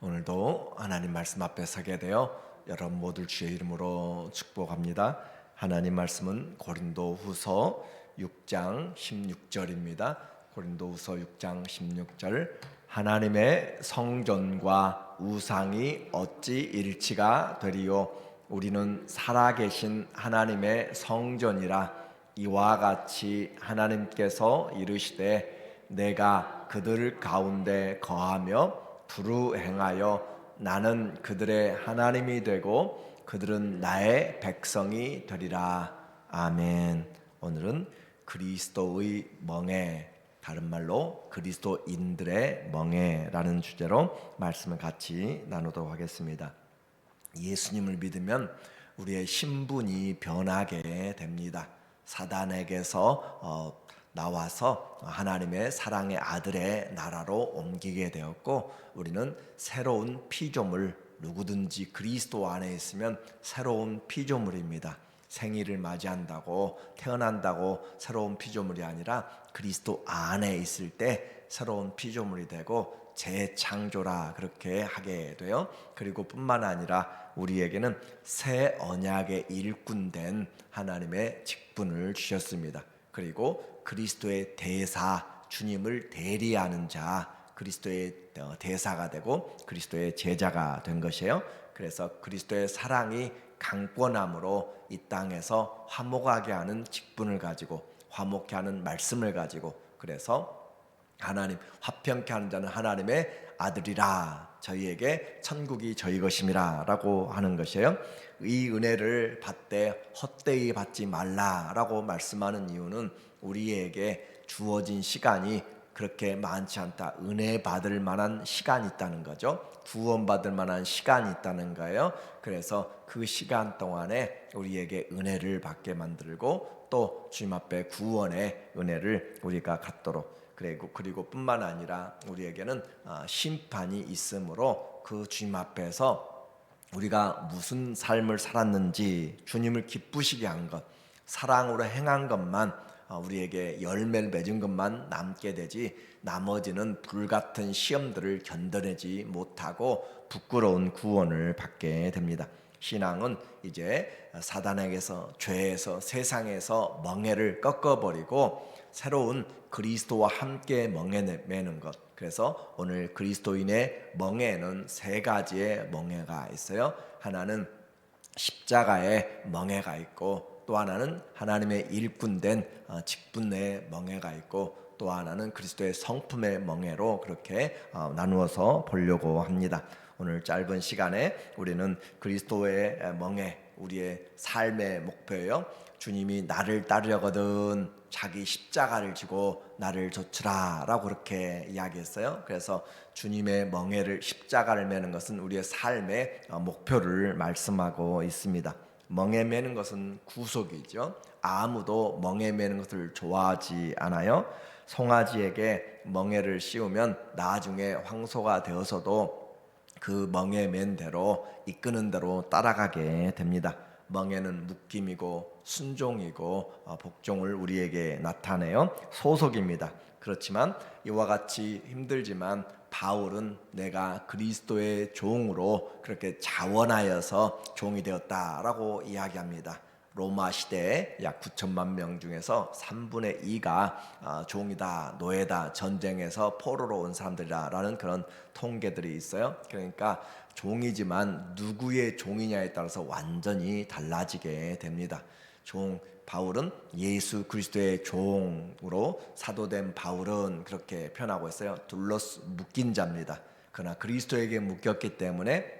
오늘도 하나님 말씀 앞에 서게 되어 여러분 모두 주의 이름으로 축복합니다. 하나님 말씀은 고린도 후서 6장 16절입니다. 고린도 후서 6장 16절 하나님의 성전과 우상이 어찌 일치가 되리요 우리는 살아계신 하나님의 성전이라 이와 같이 하나님께서 이르시되 내가 그들 가운데 거하며 두루 행하여 나는 그들의 하나님이 되고 그들은 나의 백성이 되리라. 아멘. 오늘은 그리스도의 멍에 다른 말로 그리스도인들의 멍에라는 주제로 말씀을 같이 나누도록 하겠습니다. 예수님을 믿으면 우리의 신분이 변하게 됩니다. 사단에게서 어, 나와서 하나님의 사랑의 아들의 나라로 옮기게 되었고 우리는 새로운 피조물 누구든지 그리스도 안에 있으면 새로운 피조물입니다. 생일을 맞이한다고 태어난다고 새로운 피조물이 아니라 그리스도 안에 있을 때 새로운 피조물이 되고 재창조라 그렇게 하게 돼요. 그리고 뿐만 아니라 우리에게는 새 언약의 일꾼 된 하나님의 직분을 주셨습니다. 그리고 그리스도의 대사 주님을 대리하는 자 그리스도의 어, 대사가 되고 그리스도의 제자가 된 것이에요. 그래서 그리스도의 사랑이 강권함으로 이 땅에서 화목하게 하는 직분을 가지고 화목케 하는 말씀을 가지고 그래서 하나님 화평케 하는 자는 하나님의 아들이라 저희에게 천국이 저희 것임이라라고 하는 것이에요. 이 은혜를 받되 헛되이 받지 말라라고 말씀하는 이유는 우리에게 주어진 시간이 그렇게 많지 않다. 은혜 받을 만한 시간이 있다는 거죠. 구원 받을 만한 시간이 있다는 거예요. 그래서 그 시간 동안에 우리에게 은혜를 받게 만들고 또 주님 앞에 구원의 은혜를 우리가 갖도록 그리고 그리고 뿐만 아니라 우리에게는 아, 심판이 있으므로 그 주님 앞에서 우리가 무슨 삶을 살았는지 주님을 기쁘시게 한 것, 사랑으로 행한 것만 어, 우리에게 열매를 맺은 것만 남게 되지 나머지는 불같은 시험들을 견뎌내지 못하고 부끄러운 구원을 받게 됩니다. 신앙은 이제 사단에게서 죄에서 세상에서 멍해를 꺾어버리고 새로운 그리스도와 함께 멍해 매는 것. 그래서 오늘 그리스도인의 멍해는 세 가지의 멍해가 있어요. 하나는 십자가의 멍해가 있고 또 하나는 하나님의 일꾼된 어, 직분의 멍해가 있고 또 하나는 그리스도의 성품의 멍해로 그렇게 어, 나누어서 보려고 합니다. 오늘 짧은 시간에 우리는 그리스도의 멍해 우리의 삶의 목표예요. 주님이 나를 따르려거든 자기 십자가를 지고 나를 좇으라라고 그렇게 이야기했어요. 그래서 주님의 멍에를 십자가를 매는 것은 우리의 삶의 어, 목표를 말씀하고 있습니다. 멍에 매는 것은 구속이죠. 아무도 멍에 매는 것을 좋아하지 않아요. 송아지에게 멍에를 씌우면 나중에 황소가 되어서도 그 멍에 맨 대로 이끄는 대로 따라가게 됩니다. 멍에는 묶임이고 순종이고 어, 복종을 우리에게 나타내요. 소속입니다. 그렇지만 이와 같이 힘들지만 바울은 내가 그리스도의 종으로 그렇게 자원하여서 종이 되었다라고 이야기합니다. 로마 시대에 약 9천만 명 중에서 3분의 2가 아, 종이다, 노예다, 전쟁에서 포로로 온 사람들이다라는 그런 통계들이 있어요. 그러니까 종이지만 누구의 종이냐에 따라서 완전히 달라지게 됩니다. 종 바울은 예수 그리스도의 종으로 사도된 바울은 그렇게 표현하고 있어요. 둘러스 묶인 자입니다. 그러나 그리스도에게 묶였기 때문에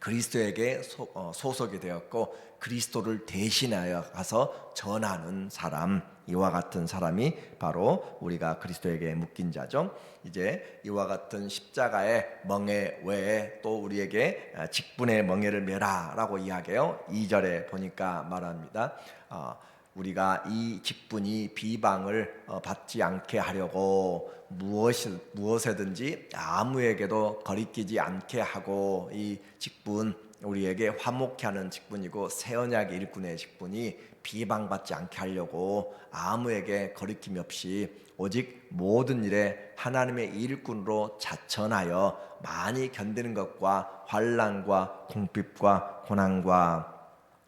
그리스도에게 소, 어, 속이 되었고 그리스도를 대신하여 가서 전하는 사람 이와 같은 사람이 바로 우리가 그리스도에게 묶인 자죠. 이제 이와 같은 십자가의 멍에 외에 또 우리에게 아, 직분의 멍에를 메라라고 이야기해요. 2절에 보니까 말합니다. 어, 우리가 이 직분이 비방을 어, 받지 않게 하려고 무엇이, 무엇에든지 아무에게도 거리끼지 않게 하고 이 직분 우리에게 화목케 하는 직분이고 새 언약의 일꾼의 직분이 비방받지 않게 하려고 아무에게 거리낌 없이 오직 모든 일에 하나님의 일꾼으로 자천하여 많이 견디는 것과 환란과 궁핍과 고난과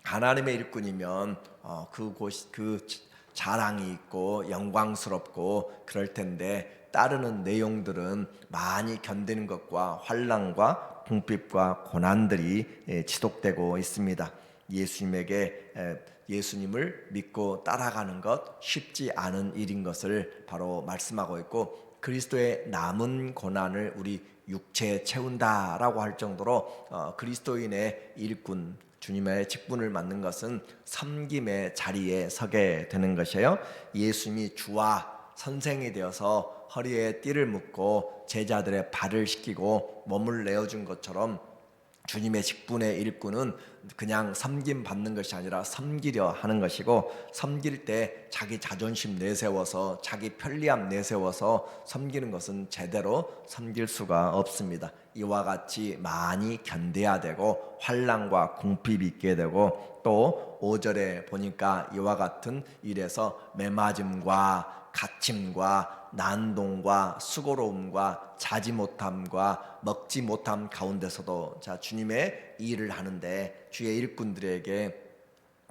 하나님의 일꾼이면 어, 그곳 그 자랑이 있고 영광스럽고 그럴 텐데 따르는 내용들은 많이 견디는 것과 환란과 궁핍과 고난들이 예, 지속되고 있습니다. 예수님에게 에, 예수님을 믿고 따라가는 것 쉽지 않은 일인 것을 바로 말씀하고 있고 그리스도의 남은 고난을 우리 육체에 채운다라고 할 정도로 어, 그리스도인의 일꾼 주님의 직분을 맡는 것은 섬김의 자리에 서게 되는 것이에요. 예수님이 주와 선생이 되어서 허리에 띠를 묶고 제자들의 발을 씻기고 몸을 내어준 것처럼 주님의 직분의 일꾼은 그냥 섬김 받는 것이 아니라 섬기려 하는 것이고 섬길 때 자기 자존심 내세워서 자기 편리함 내세워서 섬기는 것은 제대로 섬길 수가 없습니다. 이와 같이 많이 견뎌야 되고 환란과 궁핍이 있게 되고 또 5절에 보니까 이와 같은 일에서 매맞음과 갇힘과 난동과 수고로움과 자지 못함과 먹지 못함 가운데서도 자 주님의 일을 하는데 주의 일꾼들에게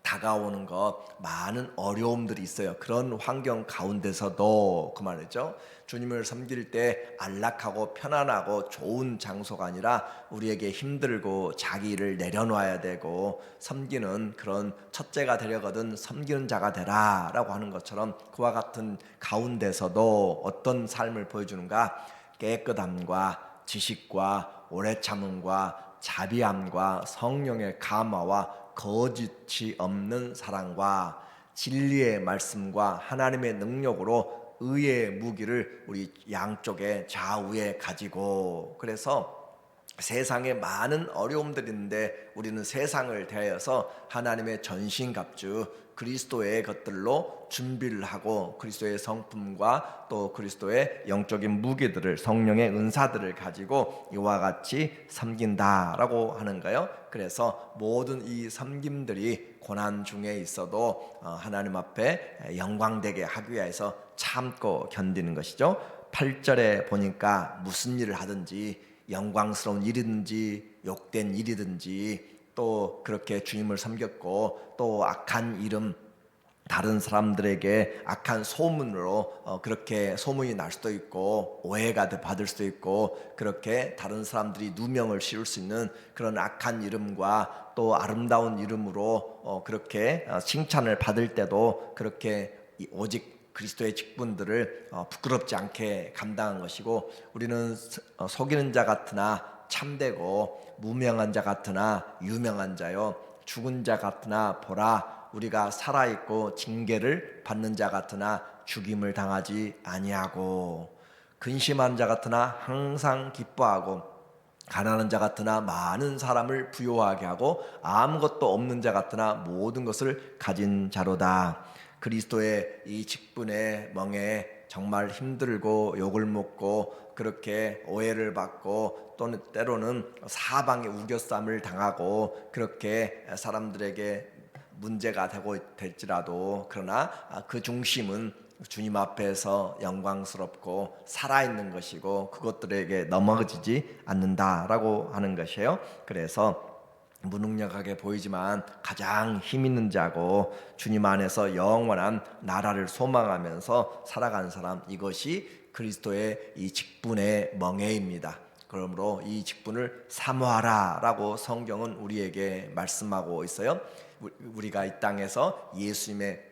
다가오는 것 많은 어려움들이 있어요. 그런 환경 가운데서도 그 말이죠. 주님을 섬길 때 안락하고 편안하고 좋은 장소가 아니라 우리에게 힘들고 자기를 내려놔야 되고 섬기는 그런 첫째가 되려거든 섬기는 자가 되라라고 하는 것처럼 그와 같은 가운데서도 어떤 삶을 보여주는가 깨끗함과 지식과 오래 참음과 자비함과 성령의 감화와 거짓이 없는 사랑과 진리의 말씀과 하나님의 능력으로 의의 무기를 우리 양쪽에 좌우에 가지고 그래서 세상에 많은 어려움들이 있는데 우리는 세상을 대하여서 하나님의 전신갑주 그리스도의 것들로 준비를 하고 그리스도의 성품과 또 그리스도의 영적인 무기들을 성령의 은사들을 가지고 이와 같이 섬긴다라고 하는가요? 그래서 모든 이 섬김들이 고난 중에 있어도 어, 하나님 앞에 영광되게 하기 위해서 참고 견디는 것이죠. 8절에 보니까 무슨 일을 하든지 영광스러운 일이든지 욕된 일이든지 또 그렇게 주님을 섬겼고 또 악한 이름 다른 사람들에게 악한 소문으로 어, 그렇게 소문이 날 수도 있고 오해가 받을 수도 있고 그렇게 다른 사람들이 누명을 씌울 수 있는 그런 악한 이름과 또 아름다운 이름으로 어, 그렇게 어, 칭찬을 받을 때도 그렇게 이- 오직 그리스도의 직분들을 어, 부끄럽지 않게 감당한 것이고 우리는 스- 어, 속이는 자 같으나 참되고 무명한 자 같으나 유명한 자요 죽은 자 같으나 보라 우리가 살아 있고 징계를 받는 자 같으나 죽임을 당하지 아니하고 근심한 자 같으나 항상 기뻐하고 가난한 자 같으나 많은 사람을 부요하게 하고 아무것도 없는 자 같으나 모든 것을 가진 자로다. 그리스도의 이 직분의 멍에 정말 힘들고 욕을 먹고 그렇게 오해를 받고 또는 때로는 사방에 우겨쌈을 당하고 그렇게 사람들에게 문제가 되고 될지라도 그러나 그 중심은 주님 앞에서 영광스럽고 살아있는 것이고 그것들에게 넘어지지 않는다라고 하는 것이에요. 그래서 무능력하게 보이지만 가장 힘 있는 자고 주님 안에서 영원한 나라를 소망하면서 살아간 사람 이것이 그리스도의 이 직분의 멍에입니다. 그러므로 이 직분을 사모하라라고 성경은 우리에게 말씀하고 있어요. 우리가 이 땅에서 예수님의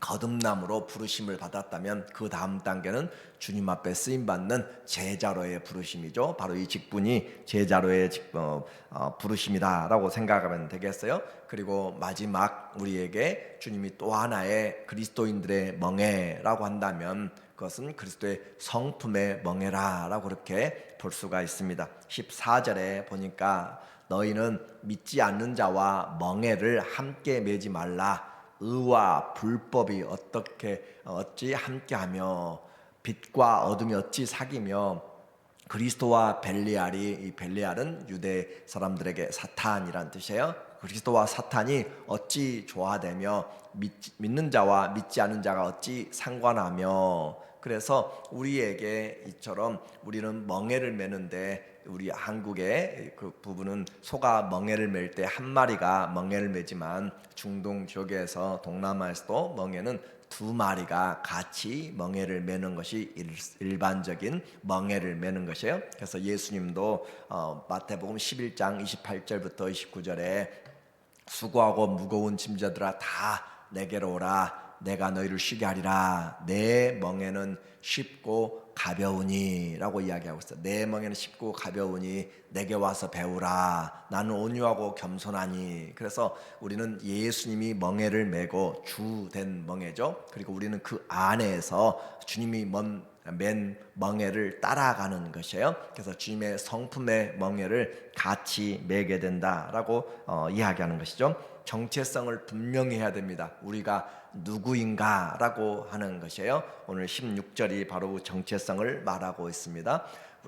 거듭남으로 부르심을 받았다면 그 다음 단계는 주님 앞에 쓰임 받는 제자로의 부르심이죠. 바로 이 직분이 제자로의 직, 어, 어, 부르심이다라고 생각하면 되겠어요. 그리고 마지막 우리에게 주님이 또 하나의 그리스도인들의 멍에라고 한다면 그것은 그리스도의 성품의 멍에라라고 그렇게 볼 수가 있습니다. 14절에 보니까 너희는 믿지 않는 자와 멍에를 함께 매지 말라. 의와 불법이 어떻게 어찌 함께하며 빛과 어둠이 어찌 사귀며 그리스도와 벨리알이 이 벨리알은 유대 사람들에게 사탄이란 뜻이에요. 그리스도와 사탄이 어찌 조화되며 믿, 믿는 자와 믿지 않는 자가 어찌 상관하며 그래서 우리에게 이처럼 우리는 멍에를 매는데 우리 한국의 그 부분은 소가 멍에를 맬 때 한 마리가 멍에를 매지만 중동 지역에서 동남아에서도 멍에는 두 마리가 같이 멍에를 매는 것이 일, 반적인 멍에를 매는 것이에요. 그래서 예수님도 어, 마태복음 11장 28절부터 29절에 수고하고 무거운 짐자들아 다 내게로 오라 내가 너희를 쉬게 하리라 내 멍에는 쉽고 가벼우니라고 이야기하고 있어. 내 멍에는 쉽고 가벼우니 내게 와서 배우라. 나는 온유하고 겸손하니. 그래서 우리는 예수님이 멍에를 메고 주된 멍에죠. 그리고 우리는 그 안에서 주님이 먼, 맨 멍에를 따라가는 것이에요. 그래서 주님의 성품의 멍에를 같이 매게 된다라고 어, 이야기하는 것이죠. 정체성을 분명히 해야 됩니다. 우리가 누구인가라고 하는 것이에요. 오늘 16절이 바로 정체성을 말하고 있습니다.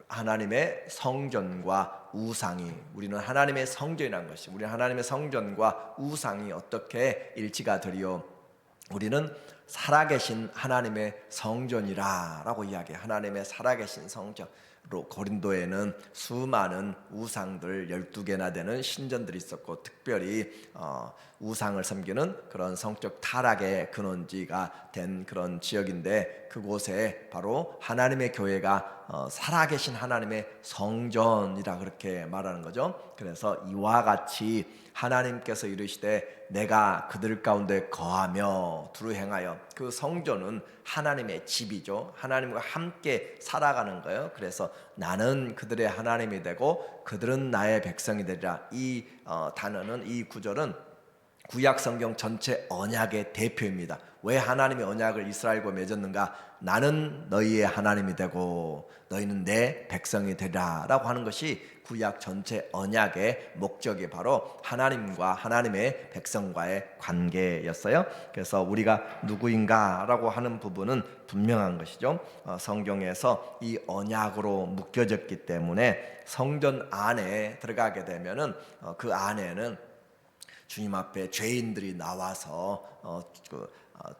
하나님의 성전과 우상이 우리는 하나님의 성전이라는 것이 우리 하나님의 성전과 우상이 어떻게 일치가 되리요? 우리는 살아계신 하나님의 성전이라라고 이야기해. 하나님의 살아계신 성전. 로 고린도에는 수많은 우상들 12개나 되는 신전들이 있었고 특별히 어, 우상을 섬기는 그런 성적 타락의 근원지가 된 그런 지역인데 그곳에 바로 하나님의 교회가 어, 살아계신 하나님의 성전이라 그렇게 말하는 거죠. 그래서 이와 같이 하나님께서 이르시되 내가 그들 가운데 거하며 두루 행하여 그 성전은 하나님의 집이죠. 하나님과 함께 살아가는 거예요. 그래서 나는 그들의 하나님이 되고 그들은 나의 백성이 되리라. 이 어, 단어는 이 구절은 구약 성경 전체 언약의 대표입니다. 왜 하나님의 언약을 이스라엘과 맺었는가? 나는 너희의 하나님이 되고 너희는 내 백성이 되라라고 하는 것이 구약 전체 언약의 목적이 바로 하나님과 하나님의 백성과의 관계였어요. 그래서 우리가 누구인가라고 하는 부분은 분명한 것이죠. 어, 성경에서 이 언약으로 묶여졌기 때문에 성전 안에 들어가게 되면은 어, 그 안에는 주님 앞에 죄인들이 나와서 어, 그, 어,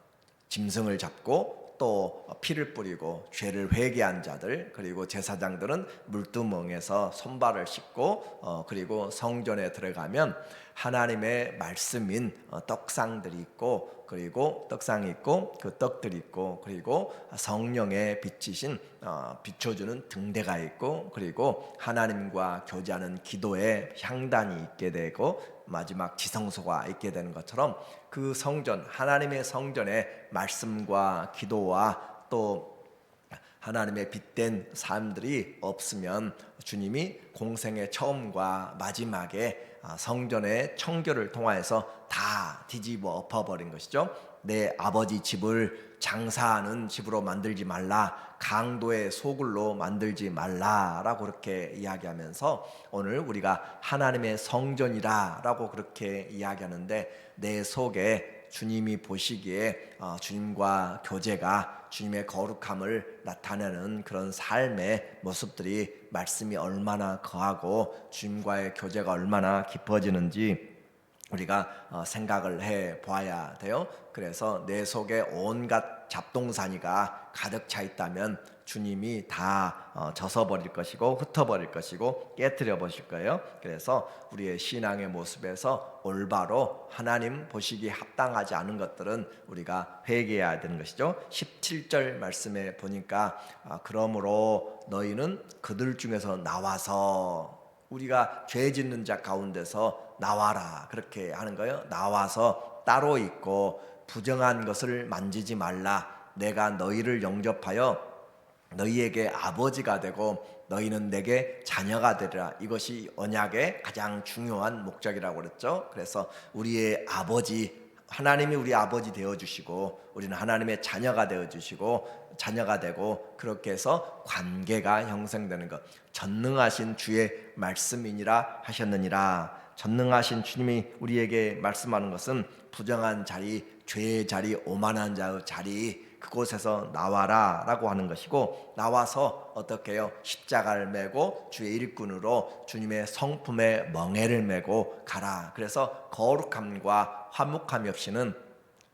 짐승을 잡고 또 피를 뿌리고 죄를 회개한 자들 그리고 제사장들은 물두멍에서 손발을 씻고 어, 그리고 성전에 들어가면 하나님의 말씀인 어, 떡상들이 있고 그리고 떡상이 있고 그 떡들이 있고 그리고 성령의 빛이신 어, 비춰주는 등대가 있고 그리고 하나님과 교제하는 기도의 향단이 있게 되고 마지막 지성소가 있게 되는 것처럼 그 성전 하나님의 성전에 말씀과 기도와 또 하나님의 빛된 삶들이 없으면 주님이 공생의 처음과 마지막에 아, 성전의 청결을 통하여서 다 뒤집어 엎어버린 것이죠. 내 아버지 집을 장사하는 집으로 만들지 말라. 강도의 소굴로 만들지 말라라고 그렇게 이야기하면서 오늘 우리가 하나님의 성전이라라고 그렇게 이야기하는데 내 속에 주님이 보시기에 어, 주님과 교제가 주님의 거룩함을 나타내는 그런 삶의 모습들이 말씀이 얼마나 거하고 주님과의 교제가 얼마나 깊어지는지 우리가 어, 생각을 해 보아야 돼요. 그래서 내 속에 온갖 잡동사니가 가득 차 있다면 주님이 다 어, 젖어 버릴 것이고 흩어 버릴 것이고 깨뜨려 보실 거예요. 그래서 우리의 신앙의 모습에서 올바로 하나님 보시기 합당하지 않은 것들은 우리가 회개해야 되는 것이죠. 17절 말씀에 보니까 아, 그러므로 너희는 그들 중에서 나와서 우리가 죄 짓는 자 가운데서 나와라 그렇게 하는 거예요. 나와서 따로 있고 부정한 것을 만지지 말라. 내가 너희를 영접하여 너희에게 아버지가 되고 너희는 내게 자녀가 되리라. 이것이 언약의 가장 중요한 목적이라고 그랬죠. 그래서 우리의 아버지 하나님이 우리 아버지 되어 주시고 우리는 하나님의 자녀가 되어 주시고 자녀가 되고 그렇게 해서 관계가 형성되는 것. 전능하신 주의 말씀이니라 하셨느니라. 전능하신 주님이 우리에게 말씀하는 것은 부정한 자리, 죄의 자리, 오만한 자의 자리 그곳에서 나와라 라고 하는 것이고 나와서 어떻게 해요? 십자가를 메고 주의 일꾼으로 주님의 성품의 멍에를 메고 가라. 그래서 거룩함과 화목함이 없이는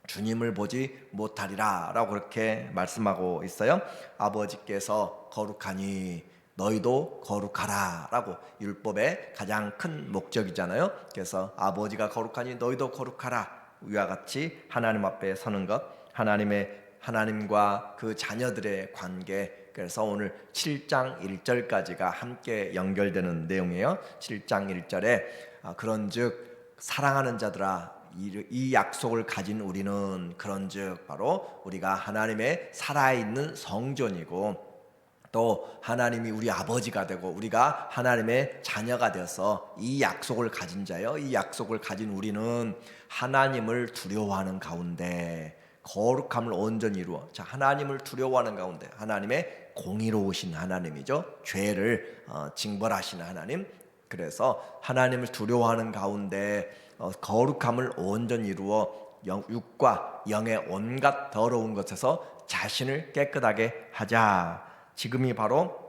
주님을 보지 못하리라 라고 그렇게 말씀하고 있어요. 아버지께서 거룩하니 너희도 거룩하라 라고 율법의 가장 큰 목적이잖아요. 그래서 아버지가 거룩하니 너희도 거룩하라. 위와 같이 하나님 앞에 서는 것, 하나님의 하나님과 그 자녀들의 관계. 그래서 오늘 7장 1절까지가 함께 연결되는 내용이에요. 7장 1절에 아, 그런즉 사랑하는 자들아 이, 이 약속을 가진 우리는 그런즉 바로 우리가 하나님의 살아있는 성전이고 또 하나님이 우리 아버지가 되고 우리가 하나님의 자녀가 되어서 이 약속을 가진 자요. 이 약속을 가진 우리는 하나님을 두려워하는 가운데 거룩함을 온전히 이루어 자 하나님을 두려워하는 가운데 하나님의 공의로우신 하나님이죠. 죄를 어, 징벌하시는 하나님. 그래서 하나님을 두려워하는 가운데 어, 거룩함을 온전히 이루어 영, 육과 영의 온갖 더러운 것에서 자신을 깨끗하게 하자. 지금이 바로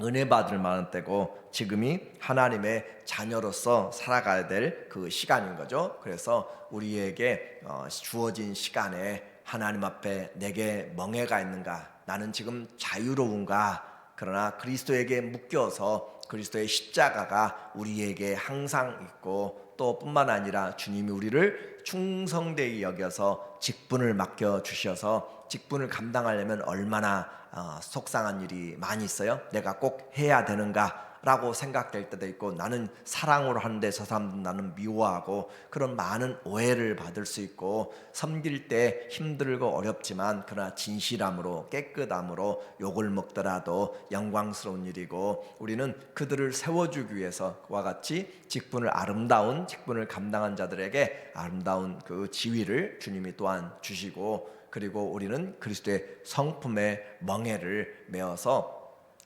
은혜 받을 만한 때고 지금이 하나님의 자녀로서 살아가야 될 그 시간인 거죠. 그래서 우리에게 어, 주어진 시간에 하나님 앞에 내게 멍해가 있는가? 나는 지금 자유로운가? 그러나 그리스도에게 묶여서 그리스도의 십자가가 우리에게 항상 있고 또 뿐만 아니라 주님이 우리를 충성되이 여겨서 직분을 맡겨 주셔서 직분을 감당하려면 얼마나 어, 속상한 일이 많이 있어요. 내가 꼭 해야 되는가? 라고 생각될 때도 있고 나는 사랑으로 하는데 저 사람은 나는 미워하고 그런 많은 오해를 받을 수 있고 섬길 때 힘들고 어렵지만 그러나 진실함으로 깨끗함으로 욕을 먹더라도 영광스러운 일이고 우리는 그들을 세워주기 위해서 그와 같이 직분을 아름다운 직분을 감당한 자들에게 아름다운 그 지위를 주님이 또한 주시고 그리고 우리는 그리스도의 성품의 멍에를 메어서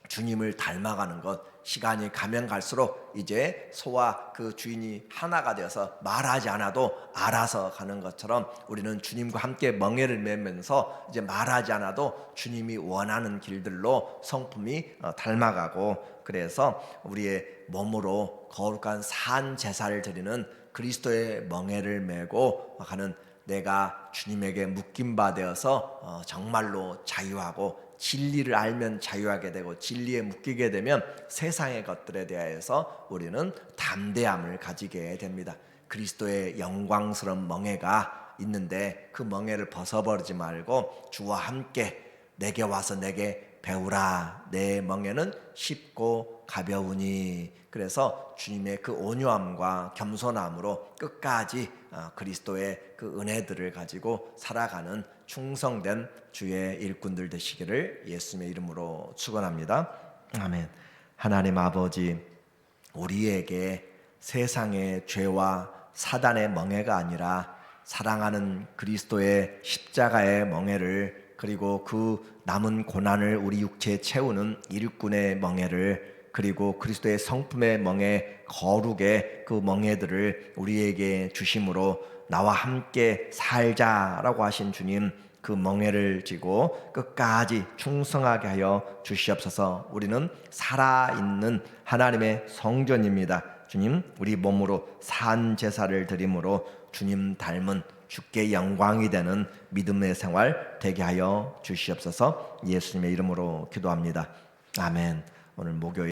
주님을 닮아가는 것 시간이 가면 갈수록 이제 소와 그 주인이 하나가 되어서 말하지 않아도 알아서 가는 것처럼 우리는 주님과 함께 멍에를 매면서 이제 말하지 않아도 주님이 원하는 길들로 성품이 어, 닮아가고 그래서 우리의 몸으로 거룩한 산 제사를 드리는 그리스도의 멍에를 메고 가는 내가 주님에게 묶임 바 되어서 어, 정말로 자유하고 진리를 알면 자유하게 되고 진리에 묶이게 되면 세상의 것들에 대하여서 우리는 담대함을 가지게 됩니다. 그리스도의 영광스러운 멍에가 있는데 그 멍에를 벗어버리지 말고 주와 함께 내게 와서 내게 배우라. 내 멍에는 쉽고 가벼우니. 그래서 주님의 그 온유함과 겸손함으로 끝까지 어, 그리스도의 그 은혜들을 가지고 살아가는 충성된 주의 일꾼들 되시기를 예수님의 이름으로 축원합니다. 아멘. 하나님 아버지 우리에게 세상의 죄와 사단의 멍해가 아니라 사랑하는 그리스도의 십자가의 멍해를 그리고 그 남은 고난을 우리 육체에 채우는 일꾼의 멍해를 그리고 그리스도의 성품의 멍에 거룩의 그 멍에들을 우리에게 주심으로 나와 함께 살자라고 하신 주님 그 멍에를 지고 끝까지 충성하게 하여 주시옵소서. 우리는 살아 있는 하나님의 성전입니다. 주님, 우리 몸으로 산 제사를 드림으로 주님 닮은 주께 영광이 되는 믿음의 생활 되게 하여 주시옵소서. 예수님의 이름으로 기도합니다. 아멘. 오늘 목요일